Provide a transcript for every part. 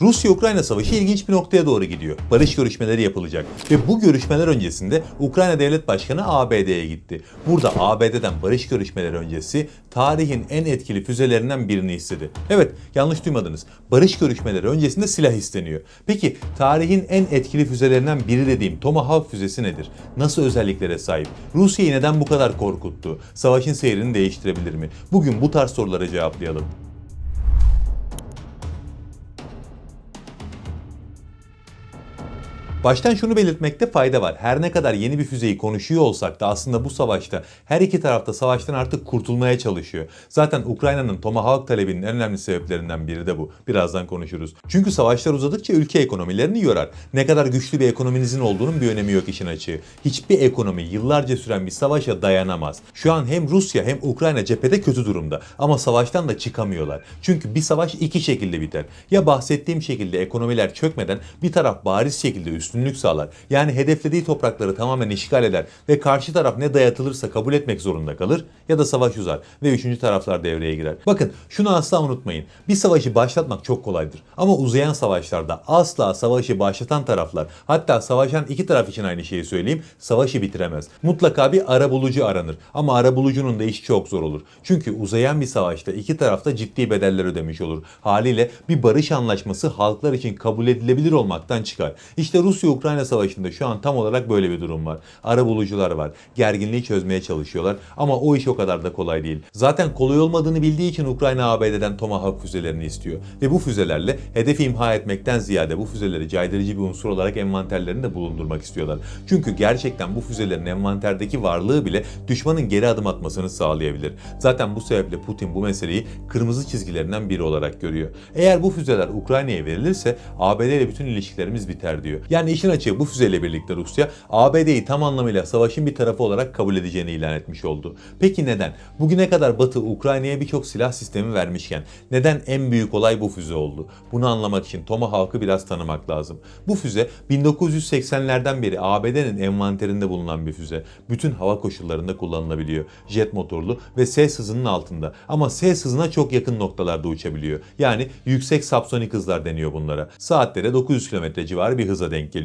Rusya-Ukrayna savaşı ilginç bir noktaya doğru gidiyor. Barış görüşmeleri yapılacak. Ve bu görüşmeler öncesinde Ukrayna Devlet Başkanı ABD'ye gitti. Burada ABD'den barış görüşmeleri öncesi tarihin en etkili füzelerinden birini istedi. Evet yanlış duymadınız. Barış görüşmeleri öncesinde silah isteniyor. Peki tarihin en etkili füzelerinden biri dediğim Tomahawk füzesi nedir? Nasıl özelliklere sahip? Rusya'yı neden bu kadar korkuttu? Savaşın seyrini değiştirebilir mi? Bugün bu tarz soruları cevaplayalım. Baştan şunu belirtmekte fayda var. Her ne kadar yeni bir füzeyi konuşuyor olsak da aslında bu savaşta her iki tarafta savaştan artık kurtulmaya çalışıyor. Zaten Ukrayna'nın Tomahawk talebinin en önemli sebeplerinden biri de bu. Birazdan konuşuruz. Çünkü savaşlar uzadıkça ülke ekonomilerini yorar. Ne kadar güçlü bir ekonominizin olduğunun bir önemi yok işin açığı. Hiçbir ekonomi yıllarca süren bir savaşa dayanamaz. Şu an hem Rusya hem Ukrayna cephede kötü durumda. Ama savaştan da çıkamıyorlar. Çünkü bir savaş iki şekilde biter. Ya bahsettiğim şekilde ekonomiler çökmeden bir taraf bariz şekilde üstünlük sağlar. Yani hedeflediği toprakları tamamen işgal eder ve karşı taraf ne dayatılırsa kabul etmek zorunda kalır ya da savaş uzar ve üçüncü taraflar devreye girer. Bakın şunu asla unutmayın. Bir savaşı başlatmak çok kolaydır. Ama uzayan savaşlarda asla savaşı başlatan taraflar hatta savaşan iki taraf için aynı şeyi söyleyeyim savaşı bitiremez. Mutlaka bir arabulucu aranır. Ama arabulucunun da işi çok zor olur. Çünkü uzayan bir savaşta iki tarafta ciddi bedeller ödemiş olur. Haliyle bir barış anlaşması halklar için kabul edilebilir olmaktan çıkar. İşte Rusya-Ukrayna savaşında şu an tam olarak böyle bir durum var. Arabulucular var. Gerginliği çözmeye çalışıyorlar ama o iş o kadar da kolay değil. Zaten kolay olmadığını bildiği için Ukrayna ABD'den Tomahawk füzelerini istiyor. Ve bu füzelerle hedefi imha etmekten ziyade bu füzeleri caydırıcı bir unsur olarak envanterlerinde bulundurmak istiyorlar. Çünkü gerçekten bu füzelerin envanterdeki varlığı bile düşmanın geri adım atmasını sağlayabilir. Zaten bu sebeple Putin bu meseleyi kırmızı çizgilerinden biri olarak görüyor. Eğer bu füzeler Ukrayna'ya verilirse ABD ile bütün ilişkilerimiz biter diyor. Yani işin açığı bu füzeyle birlikte Rusya ABD'yi tam anlamıyla savaşın bir tarafı olarak kabul edeceğini ilan etmiş oldu. Peki neden? Bugüne kadar Batı Ukrayna'ya birçok silah sistemi vermişken neden en büyük olay bu füze oldu? Bunu anlamak için Tomahawk'ı biraz tanımak lazım. Bu füze 1980'lerden beri ABD'nin envanterinde bulunan bir füze. Bütün hava koşullarında kullanılabiliyor. Jet motorlu ve ses hızının altında. Ama ses hızına çok yakın noktalarda uçabiliyor. Yani yüksek subsonik hızlar deniyor bunlara. Saatlere 900 km civarı bir hıza denk geliyor.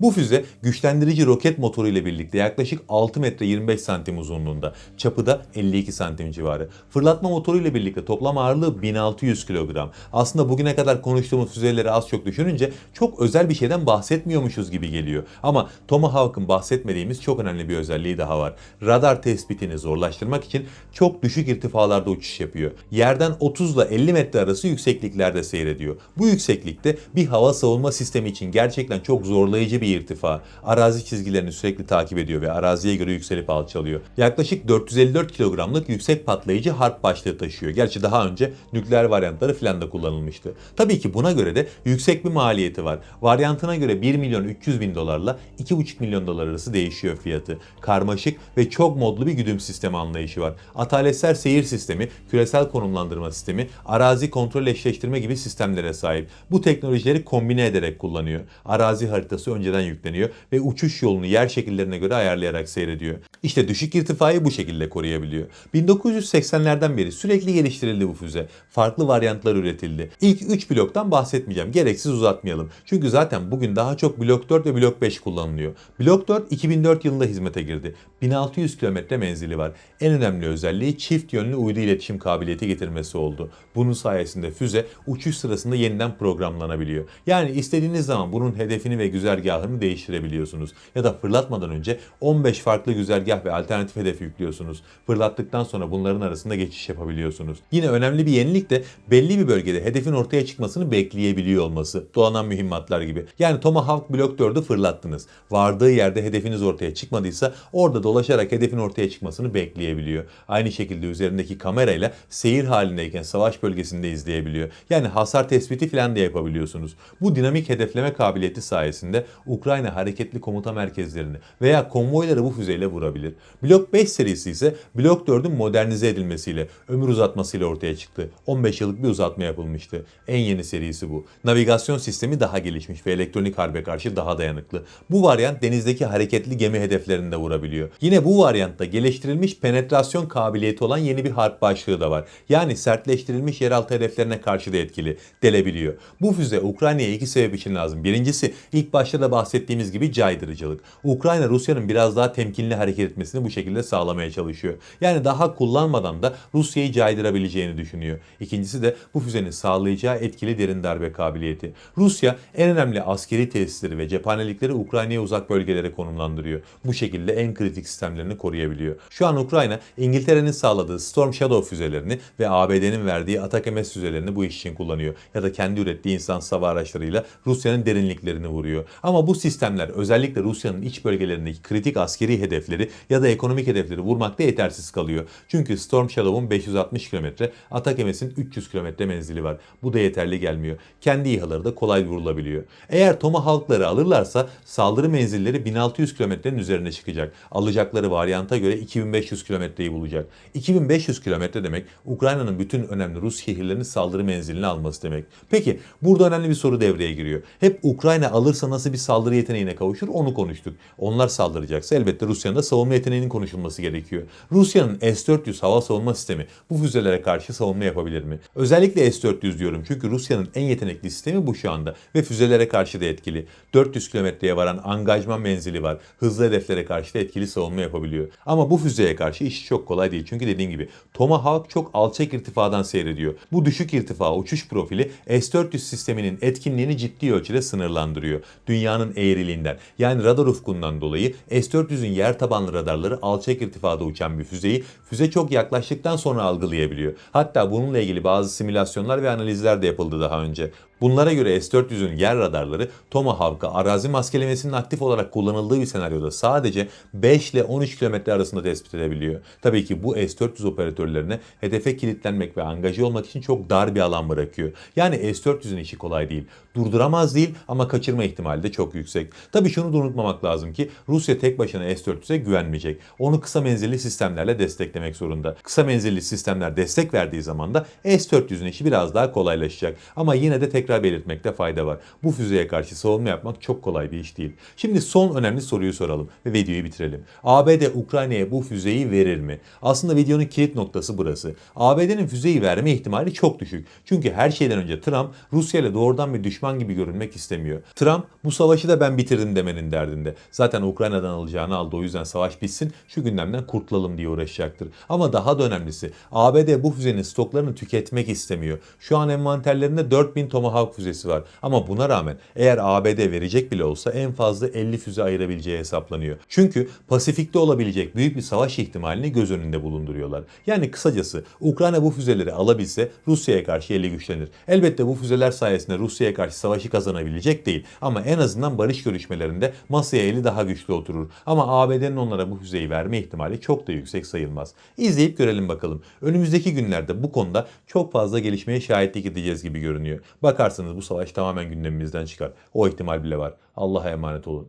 Bu füze güçlendirici roket motoru ile birlikte yaklaşık 6 metre 25 santim uzunluğunda. Çapı da 52 santim civarı. Fırlatma motoru ile birlikte toplam ağırlığı 1600 kilogram. Aslında bugüne kadar konuştuğumuz füzeleri az çok düşününce çok özel bir şeyden bahsetmiyormuşuz gibi geliyor. Ama Tomahawk'ın bahsetmediğimiz çok önemli bir özelliği daha var. Radar tespitini zorlaştırmak için çok düşük irtifalarda uçuş yapıyor. Yerden 30 ile 50 metre arası yüksekliklerde seyrediyor. Bu yükseklikte bir hava savunma sistemi için gerçekten çok zorlayıcı bir irtifa. Arazi çizgilerini sürekli takip ediyor ve araziye göre yükselip alçalıyor. Yaklaşık 454 kilogramlık yüksek patlayıcı harp başlığı taşıyor. Gerçi daha önce nükleer varyantları filan da kullanılmıştı. Tabii ki buna göre de yüksek bir maliyeti var. Varyantına göre 1 milyon 300 bin dolarla 2,5 milyon dolar arası değişiyor fiyatı. Karmaşık ve çok modlu bir güdüm sistemi anlayışı var. Ataletsel seyir sistemi, küresel konumlandırma sistemi, arazi kontrol eşleştirme gibi sistemlere sahip. Bu teknolojileri kombine ederek kullanıyor. Arazi haritası önceden yükleniyor ve uçuş yolunu yer şekillerine göre ayarlayarak seyrediyor. İşte düşük irtifayı bu şekilde koruyabiliyor. 1980'lerden beri sürekli geliştirildi bu füze. Farklı varyantlar üretildi. İlk 3 bloktan bahsetmeyeceğim. Gereksiz uzatmayalım. Çünkü zaten bugün daha çok blok 4 ve blok 5 kullanılıyor. Blok 4 2004 yılında hizmete girdi. 1600 kilometre menzili var. En önemli özelliği çift yönlü uydu iletişim kabiliyeti getirmesi oldu. Bunun sayesinde füze uçuş sırasında yeniden programlanabiliyor. Yani istediğiniz zaman bunun hedefini ve güzergahını değiştirebiliyorsunuz. Ya da fırlatmadan önce 15 farklı güzergah ve alternatif hedef yüklüyorsunuz. Fırlattıktan sonra bunların arasında geçiş yapabiliyorsunuz. Yine önemli bir yenilik de belli bir bölgede hedefin ortaya çıkmasını bekleyebiliyor olması. Dolanan mühimmatlar gibi. Yani Tomahawk Block 4'ü fırlattınız. Vardığı yerde hedefiniz ortaya çıkmadıysa orada dolaşarak hedefin ortaya çıkmasını bekleyebiliyor. Aynı şekilde üzerindeki kamerayla seyir halindeyken savaş bölgesinde izleyebiliyor. Yani hasar tespiti falan da yapabiliyorsunuz. Bu dinamik hedefleme kabiliyeti sayesinde içerisinde Ukrayna hareketli komuta merkezlerini veya konvoyları bu füzeyle vurabilir. Blok 5 serisi ise Blok 4'ün modernize edilmesiyle, ömür uzatmasıyla ortaya çıktı. 15 yıllık bir uzatma yapılmıştı. En yeni serisi bu. Navigasyon sistemi daha gelişmiş ve elektronik harbe karşı daha dayanıklı. Bu varyant denizdeki hareketli gemi hedeflerinde vurabiliyor. Yine bu varyantta geliştirilmiş penetrasyon kabiliyeti olan yeni bir harp başlığı da var. Yani sertleştirilmiş yeraltı hedeflerine karşı da etkili, delebiliyor. Bu füze Ukrayna'ya iki sebep için lazım. Birincisi ilk başta da bahsettiğimiz gibi caydırıcılık. Ukrayna Rusya'nın biraz daha temkinli hareket etmesini bu şekilde sağlamaya çalışıyor. Yani daha kullanmadan da Rusya'yı caydırabileceğini düşünüyor. İkincisi de bu füzenin sağlayacağı etkili derin darbe kabiliyeti. Rusya en önemli askeri tesisleri ve cephanelikleri Ukrayna'ya uzak bölgelere konumlandırıyor. Bu şekilde en kritik sistemlerini koruyabiliyor. Şu an Ukrayna İngiltere'nin sağladığı Storm Shadow füzelerini ve ABD'nin verdiği Atak-MS füzelerini bu iş için kullanıyor. Ya da kendi ürettiği insan hava araçlarıyla Rusya'nın derinliklerini vuruyor. Ama bu sistemler özellikle Rusya'nın iç bölgelerindeki kritik askeri hedefleri ya da ekonomik hedefleri vurmakta yetersiz kalıyor. Çünkü Storm Shadow'un 560 km, Atak-MS'in 300 km menzili var. Bu da yeterli gelmiyor. Kendi İHA'ları da kolay vurulabiliyor. Eğer Tomahawk'ları alırlarsa saldırı menzilleri 1600 kilometrenin üzerine çıkacak. Alacakları varyanta göre 2500 kilometreyi bulacak. 2500 kilometre demek Ukrayna'nın bütün önemli Rus şehirlerinin saldırı menzilini alması demek. Peki burada önemli bir soru devreye giriyor. Hep Ukrayna nasıl bir saldırı yeteneğine kavuşur onu konuştuk. Onlar saldıracaksa elbette Rusya'nın da savunma yeteneğinin konuşulması gerekiyor. Rusya'nın S-400 hava savunma sistemi bu füzelere karşı savunma yapabilir mi? Özellikle S-400 diyorum çünkü Rusya'nın en yetenekli sistemi bu şu anda ve füzelere karşı da etkili. 400 kilometreye varan angajman menzili var. Hızlı hedeflere karşı da etkili savunma yapabiliyor. Ama bu füzeye karşı iş çok kolay değil. Çünkü dediğim gibi Tomahawk çok alçak irtifadan seyrediyor. Bu düşük irtifa uçuş profili S-400 sisteminin etkinliğini ciddi ölçüde sınırlandırıyor. Dünyanın eğriliğinden yani radar ufkundan dolayı S-400'ün yer tabanlı radarları alçak irtifada uçan bir füzeyi füze çok yaklaştıktan sonra algılayabiliyor. Hatta bununla ilgili bazı simülasyonlar ve analizler de yapıldı daha önce. Bunlara göre S-400'ün yer radarları Tomahawk'a arazi maskelemesinin aktif olarak kullanıldığı bir senaryoda sadece 5 ile 13 kilometre arasında tespit edebiliyor. Tabii ki bu S-400 operatörlerine hedefe kilitlenmek ve angaje olmak için çok dar bir alan bırakıyor. Yani S-400'ün işi kolay değil. Durduramaz değil ama kaçırma ihtimali de çok yüksek. Tabii şunu da unutmamak lazım ki Rusya tek başına S-400'e güvenmeyecek. Onu kısa menzilli sistemlerle desteklemek zorunda. Kısa menzilli sistemler destek verdiği zaman da S-400'ün işi biraz daha kolaylaşacak. Ama yine de tekrar belirtmekte fayda var. Bu füzeye karşı savunma yapmak çok kolay bir iş değil. Şimdi son önemli soruyu soralım ve videoyu bitirelim. ABD Ukrayna'ya bu füzeyi verir mi? Aslında videonun kilit noktası burası. ABD'nin füzeyi verme ihtimali çok düşük. Çünkü her şeyden önce Trump Rusya ile doğrudan bir düşman gibi görünmek istemiyor. Trump bu savaşı da ben bitirdim demenin derdinde. Zaten Ukrayna'dan alacağını aldı o yüzden savaş bitsin şu gündemden kurtulalım diye uğraşacaktır. Ama daha da önemlisi ABD bu füzenin stoklarını tüketmek istemiyor. Şu an envanterlerinde 4000 Tomahawk füzesi var. Ama buna rağmen eğer ABD verecek bile olsa en fazla 50 füze ayırabileceği hesaplanıyor. Çünkü Pasifik'te olabilecek büyük bir savaş ihtimalini göz önünde bulunduruyorlar. Yani kısacası Ukrayna bu füzeleri alabilse Rusya'ya karşı eli güçlenir. Elbette bu füzeler sayesinde Rusya'ya karşı savaşı kazanabilecek değil. Ama en azından barış görüşmelerinde masaya eli daha güçlü oturur. Ama ABD'nin onlara bu füzeyi verme ihtimali çok da yüksek sayılmaz. İzleyip görelim bakalım. Önümüzdeki günlerde bu konuda çok fazla gelişmeye şahitlik edeceğiz gibi görünüyor. Bakarsanız bu savaş tamamen gündemimizden çıkar. O ihtimal bile var. Allah'a emanet olun.